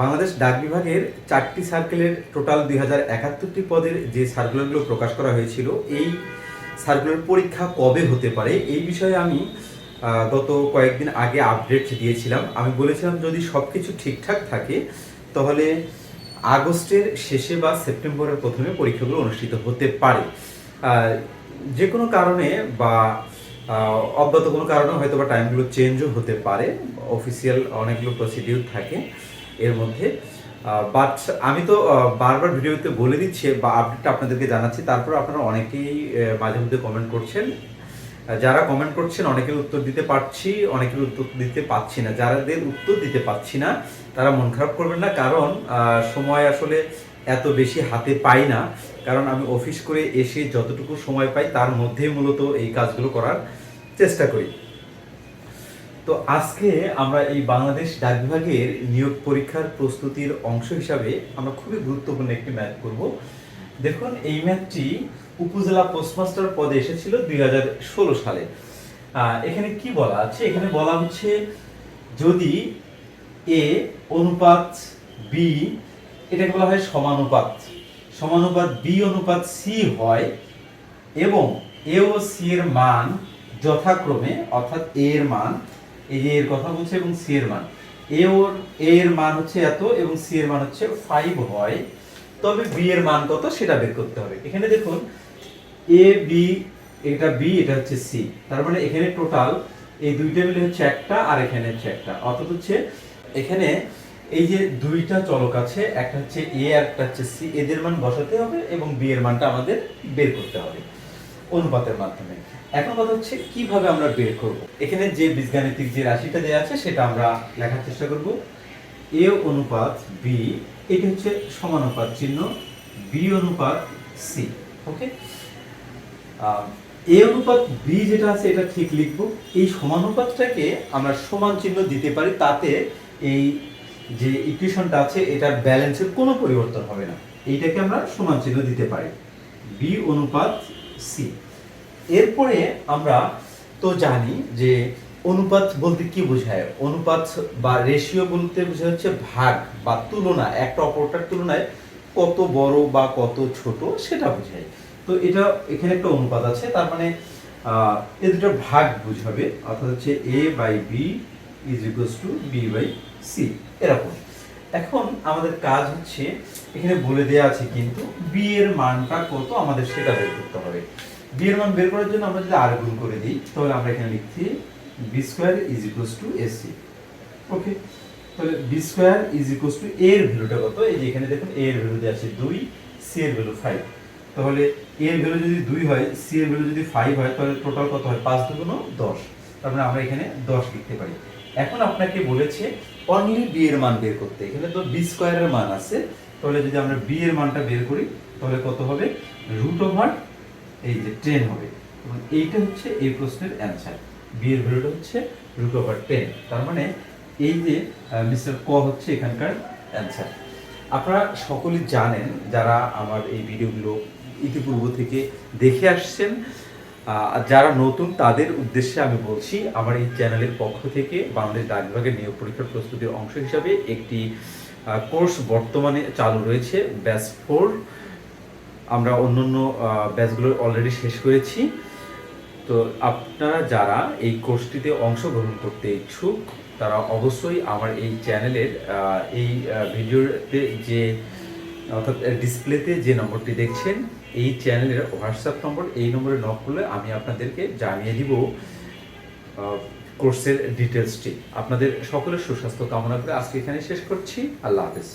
বাংলাদেশ ডাক বিভাগের চারটি সার্কেলের টোটাল দুই হাজার একাত্তরটি পদের যে সার্কুলারগুলো প্রকাশ করা হয়েছিল, এই সার্কুলার পরীক্ষা কবে হতে পারে? এই বিষয়ে আমি গত কয়েকদিন আগে আপডেট দিয়েছিলাম। আমি বলেছিলাম যদি সব কিছু ঠিকঠাক থাকে, তাহলে আগস্টের শেষে বা সেপ্টেম্বরের প্রথমে পরীক্ষাগুলো অনুষ্ঠিত হতে পারে। যে কোনো কারণে বা অজ্ঞাত কোনো কারণে হয়তো বা টাইমগুলো চেঞ্জও হতে পারে। অফিসিয়াল অনেকগুলো প্রসিডিউর থাকে। এর মধ্যে। বাট আমি তো বারবার ভিডিওতে বলে দিচ্ছি বা আপডেটটা আপনাদেরকে জানাচ্ছি। তারপর আপনারা অনেকেই মাঝে মধ্যে কমেন্ট করছেন। যারা কমেন্ট করছেন, অনেকের উত্তর দিতে পারছি, অনেকের উত্তর দিতে পাচ্ছি না। যারাদের উত্তর দিতে পাচ্ছি না, তারা মন খারাপ করবেন না। কারণ সময় আসলে এত বেশি হাতে পাই না। কারণ আমি অফিস করে এসে যতটুকু সময় পাই, তার মধ্যেই মূলত এই কাজগুলো করার চেষ্টা করি। তো আজকে আমরা এই বাংলাদেশ ডাক বিভাগের নিয়োগ পরীক্ষার প্রস্তুতির অংশ হিসাবে আমরা খুবই গুরুত্বপূর্ণ একটি ম্যাথ করব। দেখুন, এই ম্যাথটি উপজেলা পোস্টমাস্টার পদে এসেছিল দুই হাজার ষোলো সালে। এখানে কি বলা আছে? এখানে বলা হচ্ছে যদি এ অনুপাত বি, এটাকে বলা হয় সমানুপাত। সমানুপাত বি অনুপাত সি হয় এবং এ ও সি এর মান যথাক্রমে, অর্থাৎ এর মান এই এর কথা বলছে এবং সি এর মান। এ ওর এ এর মান হচ্ছে এত এবং সি এর মান হচ্ছে ফাইভ হয়। তবে বি এর মান কত সেটা বের করতে হবে। এখানে দেখুন, এ, বি, এটা বি, এটা হচ্ছে সি। তার মানে এখানে টোটাল এই দুইটা মিলে হচ্ছে একটা আর এখানে হচ্ছে একটা। অর্থাৎ হচ্ছে এখানে এই যে দুইটা চলক আছে, একটা হচ্ছে এ আর একটা হচ্ছে সি, এদের মান বসাতে হবে এবং বি এর মানটা আমাদের বের করতে হবে। অনুপাতের মাধ্যমে। এখন কথা হচ্ছে, কীভাবে আমরা বের করব? এখানে যে বীজগাণিতিক যে রাশিটা দেওয়া আছে, সেটা আমরা লেখার চেষ্টা করব। এ অনুপাত বি, এটা হচ্ছে সমানুপাত চিহ্ন, বি অনুপাত সি ওকে এ অনুপাত বি যেটা আছে, এটা ঠিক লিখব। এই সমানুপাতটাকে আমরা সমান চিহ্ন দিতে পারি, তাতে এই যে ইকুয়েশনটা আছে, এটার ব্যালেন্সের কোনো পরিবর্তন হবে না। এইটাকে আমরা সমান চিহ্ন দিতে পারি। বি অনুপাত সি। এরপরে আমরা তো জানি যে অনুপাত বলতে কি বোঝায়? অনুপাত বা রেশিও বলতে বোঝায় হচ্ছে ভাগ বা তুলনা, একটা অপরটার তুলনায় কত বড় বা কত ছোট সেটা বোঝায়। তো এটা এখানে একটা অনুপাত আছে, তার মানে এ দুটো ভাগ বুঝাবে, অর্থাৎ হচ্ছে A by B is equals to B by C এরকম। এখন আমাদের কাজ হচ্ছে, এখানে বলে দেওয়া আছে কিন্তু বি এর মানটা কত আমাদের সেটা বের করতে হবে। বি এর মান বের করার জন্য আমরা যদি আর গুণ করে দিই, তাহলে আমরা এখানে লিখছি B square is equals to AC okay, তাহলে B square is equals to এর ভ্যালুটা কত? এই যে এখানে দেখুন এর ভ্যালু দেওয়া আছে দুই সি এর ভ্যালু ফাইভ তাহলে এর ভ্যালু যদি দুই হয় সি এর ভ্যালু যদি ফাইভ হয়, তাহলে টোটাল কত হয়? পাঁচ দুগুণ দশ। তার মানে আমরা এখানে দশ লিখতে পারি। এখন আপনাকে বলেছে অনলি বি এর মান বের করতে। এখানে তো বি স্কোয়ারের মান আছে। তাহলে যদি আমরা বি এর মানটা বের করি, তাহলে কত হবে? রুট ওভার এই যে টেন হবে। এবং এইটা হচ্ছে এই প্রশ্নের অ্যান্সার বি এর ভ্যালুটা হচ্ছে রুট ওভার টেন তার মানে এই যে মিস্টার ক হচ্ছে এখানকার অ্যান্সার আপনারা সকলেই জানেন, যারা আমার এই ভিডিওগুলো ইতিপূর্ব থেকে দেখে আসছেন যারা নতুন, তাদের উদ্দেশ্যে আমি বলছি, আমার এই চ্যানেলের পক্ষ থেকে বাংলাদেশ ডাক বিভাগের নিয়োগ পরীক্ষার প্রস্তুতির অংশ হিসাবে একটি কোর্স বর্তমানে চালু রয়েছে, ব্যাচ ফোর। আমরা অন্য অন্য ব্যাচগুলো অলরেডি শেষ করেছি। তো আপনারা যারা এই কোর্সটিতে অংশগ্রহণ করতে ইচ্ছুক, তারা অবশ্যই আমার এই চ্যানেলের এই ভিডিওতে যে, অর্থাৎ ডিসপ্লেতে যে নম্বরটি দেখছেন, এই চ্যানেলের হোয়াটসঅ্যাপ নম্বর, এই নম্বরে নক করলে আমি আপনাদেরকে জানিয়ে দিব কোর্সের ডিটেলসটি আপনাদের সকলের সুস্বাস্থ্য কামনা করে আজকে এখানে শেষ করছি। আল্লাহ হাফেজ।